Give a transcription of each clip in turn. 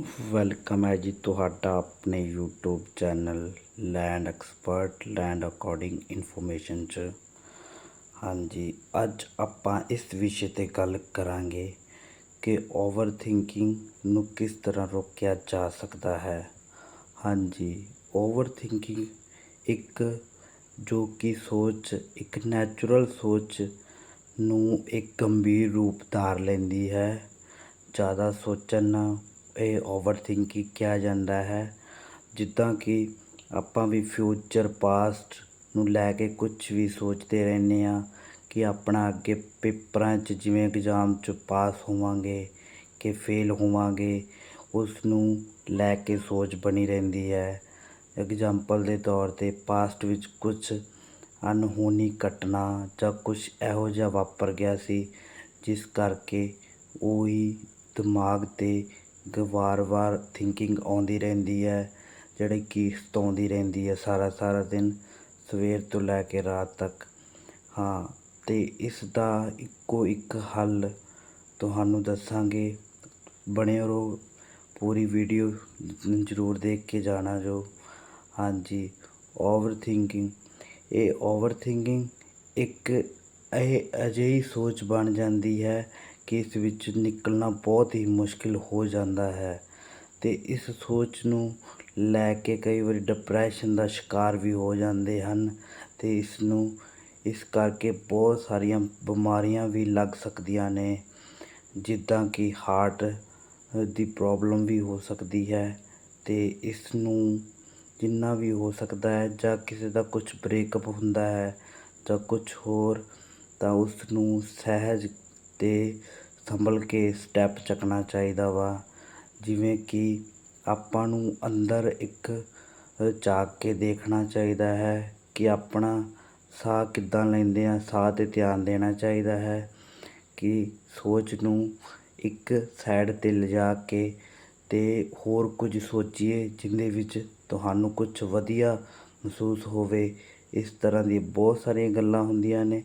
Welcome ਹੈ ਜੀ ਤੁਹਾਡਾ ਆਪਣੇ YouTube channel land expert land according information 'ਚ। ਹਾਂਜੀ, ਅੱਜ ਆਪਾਂ ਇਸ ਵਿਸ਼ੇ ਤੇ ਗੱਲ ਕਰਾਂਗੇ ਕਿ ਓਵਰ ਥਿੰਕਿੰਗ ਨੂੰ ਕਿਸ ਤਰ੍ਹਾਂ ਰੋਕਿਆ ਜਾ ਸਕਦਾ ਹੈ। ਹਾਂਜੀ ਓਵਰ ਥਿੰਕਿੰਗ ਇੱਕ ਜੋ ਕਿ ਸੋਚ, ਇੱਕ ਨੈਚੁਰਲ ਸੋਚ ਨੂੰ ਇੱਕ ਗੰਭੀਰ ਰੂਪ ਧਾਰ ਲੈਂਦੀ ਹੈ। ਜ਼ਿਆਦਾ ਸੋਚਣ ਨਾਲ ਇਹ ਓਵਰ ਥਿੰਕਿੰਗ ਕਿਹਾ ਜਾਂਦਾ ਹੈ। ਜਿੱਦਾਂ ਕਿ ਆਪਾਂ ਵੀ ਫਿਊਚਰ ਪਾਸਟ ਨੂੰ ਲੈ ਕੇ ਕੁਝ ਵੀ ਸੋਚਦੇ ਰਹਿੰਦੇ ਆ ਕਿ ਆਪਣਾ ਅੱਗੇ ਪੇਪਰਾਂ 'ਚ ਜਿਵੇਂ ਐਗਜ਼ਾਮ 'ਚ ਪਾਸ ਹੋਵਾਂਗੇ ਕਿ ਫੇਲ ਹੋਵਾਂਗੇ ਉਸ ਨੂੰ ਲੈ ਕੇ ਸੋਚ ਬਣੀ ਰਹਿੰਦੀ ਹੈ। ਐਗਜ਼ਾਮਪਲ ਦੇ ਤੌਰ 'ਤੇ ਪਾਸਟ ਵਿੱਚ ਕੁਝ ਅਨਹੋਣੀ ਘਟਨਾ ਜਾਂ ਕੁਝ ਇਹੋ ਜਿਹਾ ਵਾਪਰ ਗਿਆ ਸੀ, ਜਿਸ ਕਰਕੇ ਉਹੀ ਦਿਮਾਗ 'ਤੇ ਵਾਰ-ਵਾਰ ਥਿੰਕਿੰਗ ਆਉਂਦੀ ਰਹਿੰਦੀ ਹੈ, ਜਿਹੜੀ ਕਿ ਸਤਾਉਂਦੀ ਰਹਿੰਦੀ ਹੈ ਸਾਰਾ ਸਾਰਾ ਦਿਨ, ਸਵੇਰ ਤੋਂ ਲੈ ਕੇ ਰਾਤ ਤੱਕ। ਹਾਂ ਅਤੇ ਇਸ ਦਾ ਇੱਕੋ ਇੱਕ ਹੱਲ ਤੁਹਾਨੂੰ ਦੱਸਾਂਗੇ। ਬਣੇ ਰਹੋ, ਪੂਰੀ ਵੀਡੀਓ ਜ਼ਰੂਰ ਦੇਖ ਕੇ ਜਾਣਾ ਜੋ। ਹਾਂਜੀ ਓਵਰ ਥਿੰਕਿੰਗ ਇਹ ਓਵਰ ਥਿੰਕਿੰਗ ਇੱਕ ਇਹ ਅਜਿਹੀ ਸੋਚ ਬਣ ਜਾਂਦੀ ਹੈ ਕਿ ਇਸ ਵਿੱਚ ਨਿਕਲਣਾ ਬਹੁਤ ਹੀ ਮੁਸ਼ਕਿਲ ਹੋ ਜਾਂਦਾ ਹੈ ਅਤੇ ਇਸ ਸੋਚ ਨੂੰ ਲੈ ਕੇ ਕਈ ਵਾਰੀ ਡਿਪਰੈਸ਼ਨ ਦਾ ਸ਼ਿਕਾਰ ਵੀ ਹੋ ਜਾਂਦੇ ਹਨ ਅਤੇ ਇਸ ਨੂੰ, ਇਸ ਕਰਕੇ ਬਹੁਤ ਸਾਰੀਆਂ ਬਿਮਾਰੀਆਂ ਵੀ ਲੱਗ ਸਕਦੀਆਂ ਨੇ, ਜਿੱਦਾਂ ਕਿ ਹਾਰਟ ਦੀ ਪ੍ਰੋਬਲਮ ਵੀ ਹੋ ਸਕਦੀ ਹੈ ਅਤੇ ਇਸ ਨੂੰ ਜਿੰਨਾ ਵੀ ਹੋ ਸਕਦਾ ਹੈ ਜਾਂ ਕਿਸੇ ਦਾ ਕੁਝ ਬ੍ਰੇਕਅਪ ਹੁੰਦਾ ਹੈ ਜਾਂ ਕੁਝ ਹੋਰ ਤਾਂ ਉਸ ਨੂੰ ਸਹਿਜ ਅਤੇ ਸੰਭਲ ਕੇ ਸਟੈਪ ਚੱਕਣਾ ਚਾਹੀਦਾ ਵਾ। ਜਿਵੇਂ ਕਿ ਆਪਾਂ ਨੂੰ ਅੰਦਰ ਇੱਕ ਝਾਕ ਕੇ ਦੇਖਣਾ ਚਾਹੀਦਾ ਹੈ ਕਿ ਆਪਣਾ ਸਾਹ ਕਿੱਦਾਂ ਲੈਂਦੇ ਹਾਂ ਸਾਹ 'ਤੇ ਧਿਆਨ ਦੇਣਾ ਚਾਹੀਦਾ ਹੈ ਕਿ ਸੋਚ ਨੂੰ ਇੱਕ ਸਾਈਡ 'ਤੇ ਲਿਜਾ ਕੇ ਅਤੇ ਹੋਰ ਕੁਝ ਸੋਚੀਏ ਜਿਹਦੇ ਵਿੱਚ ਤੁਹਾਨੂੰ ਕੁਝ ਵਧੀਆ ਮਹਿਸੂਸ ਹੋਵੇ। ਇਸ ਤਰ੍ਹਾਂ ਦੀ ਬਹੁਤ ਸਾਰੀਆਂ ਗੱਲਾਂ ਹੁੰਦੀਆਂ ਨੇ।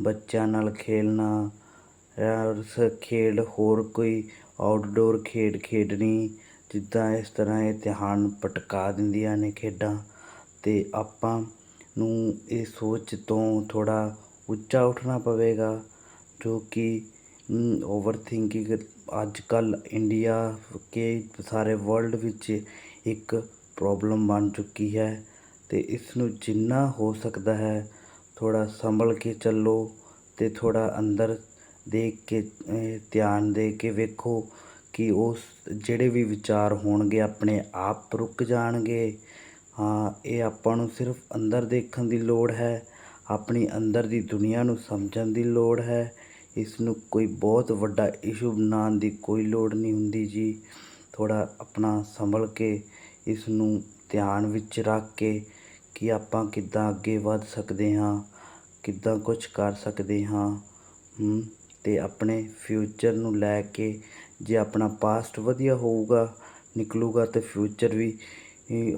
ਬੱਚਿਆਂ ਨਾਲ ਖੇਲਣਾ ਜਾਂ ਖੇਡ ਹੋਰ ਕੋਈ ਆਊਟਡੋਰ ਖੇਡ ਖੇਡਣੀ, ਜਿੱਦਾਂ ਇਸ ਤਰ੍ਹਾਂ ਇਹ ਧਿਆਨ ਭਟਕਾ ਦਿੰਦੀਆਂ ਨੇ ਖੇਡਾਂ ਅਤੇ ਆਪਾਂ ਨੂੰ ਇਹ ਸੋਚ ਤੋਂ ਥੋੜ੍ਹਾ ਉੱਚਾ ਉੱਠਣਾ ਪਵੇਗਾ, ਜੋ ਕਿ ਓਵਰ ਥਿੰਕਿੰਗ ਅੱਜ ਕੱਲ੍ਹ ਇੰਡੀਆ ਕੇ ਸਾਰੇ ਵਰਲਡ ਵਿੱਚ ਇੱਕ ਪ੍ਰੋਬਲਮ ਬਣ ਚੁੱਕੀ ਹੈ ਅਤੇ ਇਸ ਨੂੰ ਜਿੰਨਾ ਹੋ ਸਕਦਾ ਹੈ, ਥੋੜ੍ਹਾ ਸੰਭਲ ਕੇ ਚੱਲੋ ਅਤੇ ਥੋੜ੍ਹਾ ਅੰਦਰ ਦੇਖ ਕੇ ਧਿਆਨ ਦੇ ਕੇ ਵੇਖੋ ਕਿ ਉਸ ਜਿਹੜੇ ਵੀ ਵਿਚਾਰ ਹੋਣਗੇ ਆਪਣੇ ਆਪ ਰੁਕ ਜਾਣਗੇ। ਹਾਂ, ਇਹ ਆਪਾਂ ਨੂੰ ਸਿਰਫ ਅੰਦਰ ਦੇਖਣ ਦੀ ਲੋੜ ਹੈ, ਆਪਣੀ ਅੰਦਰ ਦੀ ਦੁਨੀਆ ਨੂੰ ਸਮਝਣ ਦੀ ਲੋੜ ਹੈ। ਇਸ ਨੂੰ ਕੋਈ ਬਹੁਤ ਵੱਡਾ ਇਸ਼ੂ ਬਣਾਉਣ ਦੀ ਕੋਈ ਲੋੜ ਨਹੀਂ ਹੁੰਦੀ ਜੀ। ਥੋੜ੍ਹਾ ਆਪਣਾ ਸੰਭਲ ਕੇ ਇਸ ਨੂੰ ਧਿਆਨ ਵਿੱਚ ਰੱਖ ਕੇ ਕਿ ਆਪਾਂ ਕਿੱਦਾਂ ਅੱਗੇ ਵੱਧ ਸਕਦੇ ਹਾਂ, ਕਿੱਦਾਂ ਕੁਝ ਕਰ ਸਕਦੇ ਹਾਂ। ਅਤੇ ਆਪਣੇ ਫਿਊਚਰ ਨੂੰ ਲੈ ਕੇ ਜੇ ਆਪਣਾ ਪਾਸਟ ਵਧੀਆ ਹੋਊਗਾ, ਨਿਕਲੂਗਾ ਤਾਂ ਫਿਊਚਰ ਵੀ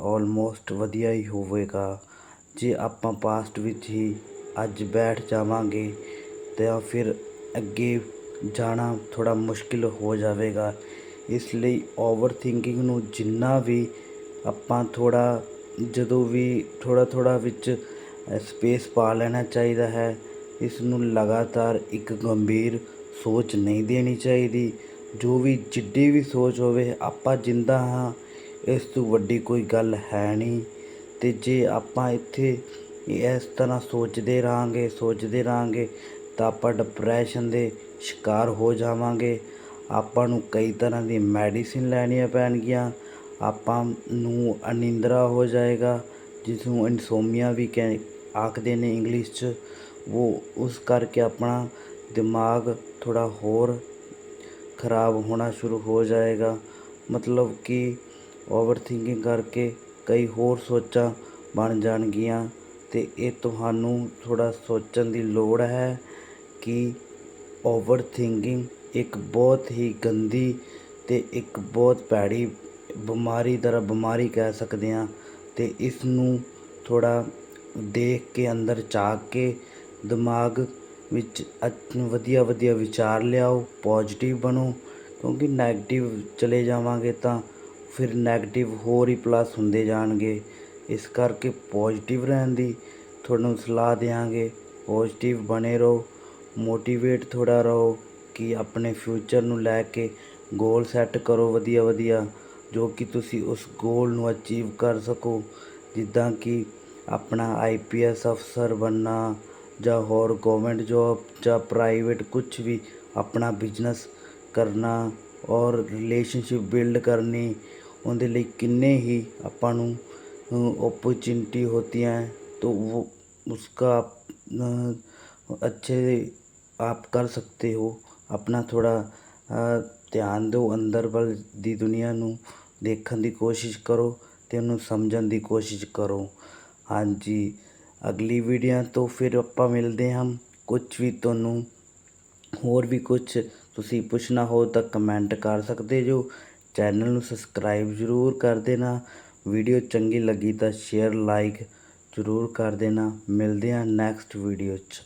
ਆਲਮੋਸਟ ਵਧੀਆ ਹੀ ਹੋਵੇਗਾ। ਜੇ ਆਪਾਂ ਪਾਸਟ ਵਿੱਚ ਹੀ ਅੱਜ ਬੈਠ ਜਾਵਾਂਗੇ, ਤਾਂ ਫਿਰ ਅੱਗੇ ਜਾਣਾ ਥੋੜ੍ਹਾ ਮੁਸ਼ਕਿਲ ਹੋ ਜਾਵੇਗਾ। ਇਸ ਲਈ ਓਵਰ ਥਿੰਕਿੰਗ ਨੂੰ ਜਿੰਨਾ ਵੀ ਆਪਾਂ ਥੋੜ੍ਹਾ, ਜਦੋਂ ਵੀ ਥੋੜ੍ਹਾ ਥੋੜ੍ਹਾ ਵਿੱਚ ਸਪੇਸ ਪਾ ਲੈਣਾ ਚਾਹੀਦਾ ਹੈ ਇਸ ਨੂੰ ਲਗਾਤਾਰ ਇੱਕ ਗੰਭੀਰ ਸੋਚ ਨਹੀਂ ਦੇਣੀ ਚਾਹੀਦੀ। ਜੋ ਵੀ ਜਿੱਡੀ ਵੀ ਸੋਚ ਹੋਵੇ, ਆਪਾਂ ਜਿੰਦਾ ਹਾਂ, ਇਸ ਤੋਂ ਵੱਡੀ ਕੋਈ ਗੱਲ ਹੈ ਨਹੀਂ। ਅਤੇ ਜੇ ਆਪਾਂ ਇੱਥੇ ਇਸ ਤਰ੍ਹਾਂ ਸੋਚਦੇ ਰਹਾਂਗੇ ਸੋਚਦੇ ਰਹਾਂਗੇ, ਤਾਂ ਆਪਾਂ ਡਿਪਰੈਸ਼ਨ ਦੇ ਸ਼ਿਕਾਰ ਹੋ ਜਾਵਾਂਗੇ। ਆਪਾਂ ਨੂੰ ਕਈ ਤਰ੍ਹਾਂ ਦੀ ਮੈਡੀਸਿਨ ਲੈਣੀਆਂ ਪੈਣਗੀਆਂ। ਆਪਾਂ ਨੂੰ ਅਨਿੰਦਰਾ ਹੋ ਜਾਏਗਾ ਜਿਸ ਨੂੰ ਇਨਸੋਮੀਆ ਵੀ ਕਹਿ, ਆਖਦੇ ਨੇ ਇੰਗਲਿਸ਼ 'ਚ। ਵੋ ਉਸ ਕਰਕੇ ਆਪਣਾ ਦਿਮਾਗ ਥੋੜ੍ਹਾ ਹੋਰ ਖਰਾਬ ਹੋਣਾ ਸ਼ੁਰੂ ਹੋ ਜਾਏਗਾ। ਮਤਲਬ ਕਿ ਓਵਰ ਥਿੰਕਿੰਗ ਕਰਕੇ ਕਈ ਹੋਰ ਸੋਚਾਂ ਬਣ ਜਾਣਗੀਆਂ ਅਤੇ ਇਹ ਤੁਹਾਨੂੰ ਥੋੜ੍ਹਾ ਸੋਚਣ ਦੀ ਲੋੜ ਹੈ ਕਿ ਓਵਰ ਥਿੰਕਿੰਗ ਇੱਕ ਬਹੁਤ ਹੀ ਗੰਦੀ ਅਤੇ ਇੱਕ ਬਹੁਤ ਭੈੜੀ ਬਿਮਾਰੀ ਤਰ੍ਹਾਂ ਬਿਮਾਰੀ ਕਹਿ ਸਕਦੇ ਹਾਂ ਅਤੇ ਇਸ ਨੂੰ ਥੋੜ੍ਹਾ ਦੇਖ ਕੇ ਅੰਦਰ ਝਾਕ ਕੇ ਦਿਮਾਗ ਵਿੱਚ ਵਧੀਆ ਵਧੀਆ ਵਿਚਾਰ ਲਿਆਓ ਪੋਜੀਟਿਵ ਬਣੋ, ਕਿਉਂਕਿ ਨੈਗੇਟਿਵ ਚਲੇ ਜਾਵਾਂਗੇ ਤਾਂ ਫਿਰ ਨੈਗੇਟਿਵ ਹੋਰ ਹੀ ਪਲੱਸ ਹੁੰਦੇ ਜਾਣਗੇ। ਇਸ ਕਰਕੇ ਪੋਜੀਟਿਵ ਰਹਿਣ ਦੀ ਤੁਹਾਨੂੰ ਸਲਾਹ ਦਿਆਂਗੇ। ਪੋਜੀਟਿਵ ਬਣੇ ਰਹੋ ਮੋਟੀਵੇਟ ਥੋੜ੍ਹਾ ਰਹੋ ਕਿ ਆਪਣੇ ਫਿਊਚਰ ਨੂੰ ਲੈ ਕੇ ਗੋਲ ਸੈੱਟ ਕਰੋ ਵਧੀਆ ਵਧੀਆ, ਜੋ ਕਿ ਤੁਸੀਂ ਉਸ ਗੋਲ ਨੂੰ ਅਚੀਵ ਕਰ ਸਕੋ। ਜਿੱਦਾਂ ਕਿ ਆਪਣਾ ਆਈਪੀਐਸ ਅਫਸਰ ਬਣਨਾ ਜਾਂ ਹੋਰ ਗਵਰਨਮੈਂਟ ਜੋਬ ਜਾਂ ਪ੍ਰਾਈਵੇਟ ਕੁਝ ਵੀ ਆਪਣਾ ਬਿਜ਼ਨਸ ਕਰਨਾ ਔਰ ਰਿਲੇਸ਼ਨਸ਼ਿਪ ਬਿਲਡ ਕਰਨੀ ਉਹਦੇ ਲਈ ਕਿੰਨੇ ਹੀ ਆਪਾਂ ਨੂੰ अपॉर्चुनिटी होती हैं तो वो उसका अ, अच्छे आप कर सकते हो ਆਪਣਾ ਥੋੜ੍ਹਾ ਅ, ਧਿਆਨ ਦਿਓ ਅੰਦਰ ਵੱਲ ਦੀ ਦੁਨੀਆ ਨੂੰ ਦੇਖਣ ਦੀ ਕੋਸ਼ਿਸ਼ ਕਰੋ ਅਤੇ ਉਹਨੂੰ ਸਮਝਣ ਦੀ ਕੋਸ਼ਿਸ਼ ਕਰੋ ਹਾਂਜੀ ਅਗਲੀ ਵੀਡੀਓ ਤੋਂ ਫਿਰ ਆਪਾਂ ਮਿਲਦੇ ਹਾਂ। ਕੁਝ ਵੀ ਤੁਹਾਨੂੰ, ਹੋਰ ਵੀ ਕੁਝ ਤੁਸੀਂ ਪੁੱਛਣਾ ਹੋ ਤਾਂ ਕਮੈਂਟ ਕਰ ਸਕਦੇ ਜੋ। ਚੈਨਲ ਨੂੰ ਸਬਸਕ੍ਰਾਈਬ ਜ਼ਰੂਰ ਕਰ ਦੇਣਾ। ਵੀਡੀਓ ਚੰਗੀ ਲੱਗੀ ਤਾਂ ਸ਼ੇਅਰ ਲਾਈਕ ਜ਼ਰੂਰ ਕਰ ਦੇਣਾ। ਮਿਲਦੇ ਹਾਂ ਨੈਕਸਟ ਵੀਡੀਓ 'ਚ।